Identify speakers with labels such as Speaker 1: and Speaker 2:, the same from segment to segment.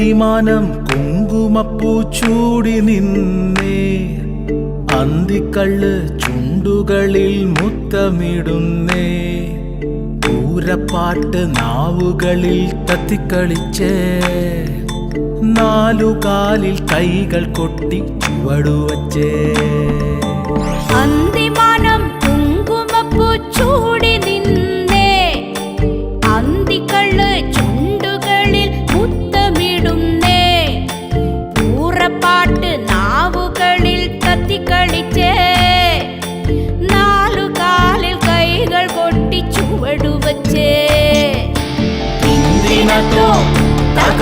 Speaker 1: അന്തിമാനം കുങ്കുമപ്പൂ ചൂടി നിന്നേ. അന്തിക്കള്ള് ചുണ്ടുകളിൽ മുത്തമിടുന്നേ. പൂരപ്പാട്ട് നാവുകളിൽ തത്തിക്കളിച്ചേ. നാലുകാലിൽ കൈകൾ കൊട്ടി ചുവടുവച്ചേ
Speaker 2: അന്തിമാനം കുങ്കുമപ്പൂ ചൂടി നിന്നേ. അന്തിക്കള്ള്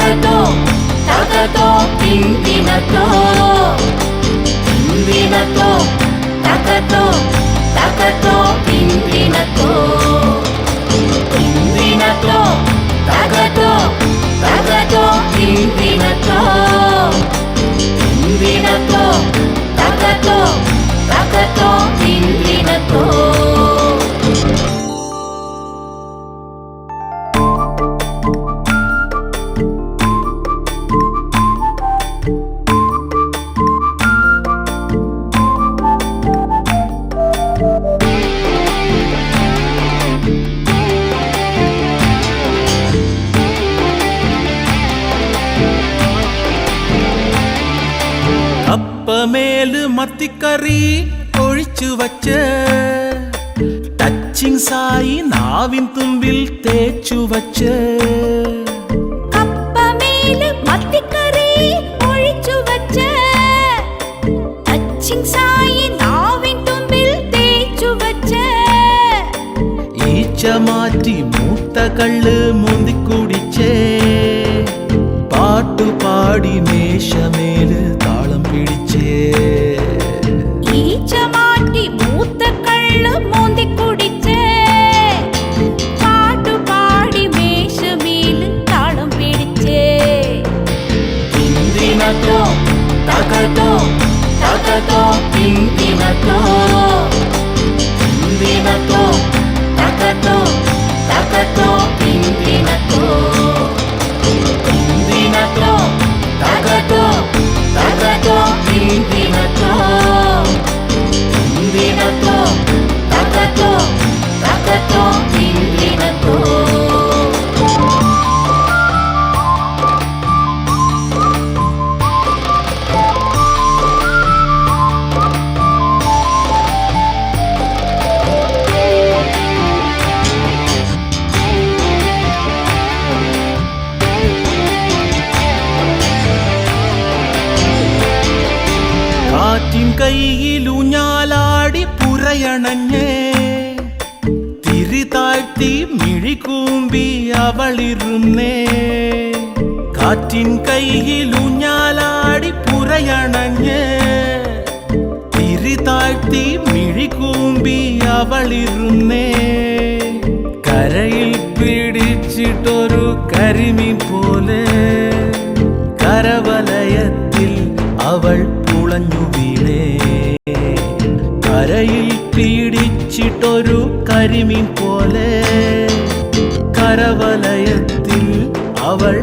Speaker 2: తగతో తగతో పిండినతో
Speaker 1: കപ്പമേൽ മത്തിക്കറി ഒഴിച്ചു വച്ച് ടച്ചിങ് സായി നാവിൻ തുമ്പിൽ തേച്ചു വച്ച്. മാറ്റി മൂത്ത കള്ള് മുന്തിക്കുടിച്ചേ. പാട്ടുപാടി
Speaker 2: മേശമേൽ తగతో తగతో పిండినతో. పిండినతో తగతో
Speaker 1: తగతో കൈയിലൂഞ്ഞാലാടി പുറയണഞ്ഞേ തിരി താഴ്ത്തി മിഴികൂമ്പി അവളിരുന്നേ. കാറ്റിൻ കൈയിലുഞ്ഞാലാടി പുറയണഞ്ഞേ തിരി താഴ്ത്തി മിഴികൂമ്പി അവളിരുന്നേ. കരയിൽ പിടിച്ചിട്ടൊരു കരിമി പോലെ. കരവലയത്തിൽ അവൾ പുളഞ്ഞു വീണേ പീഡിച്ചിട്ടൊരു കരിമീൻ പോലെ കരവലയത്തിൽ അവൾ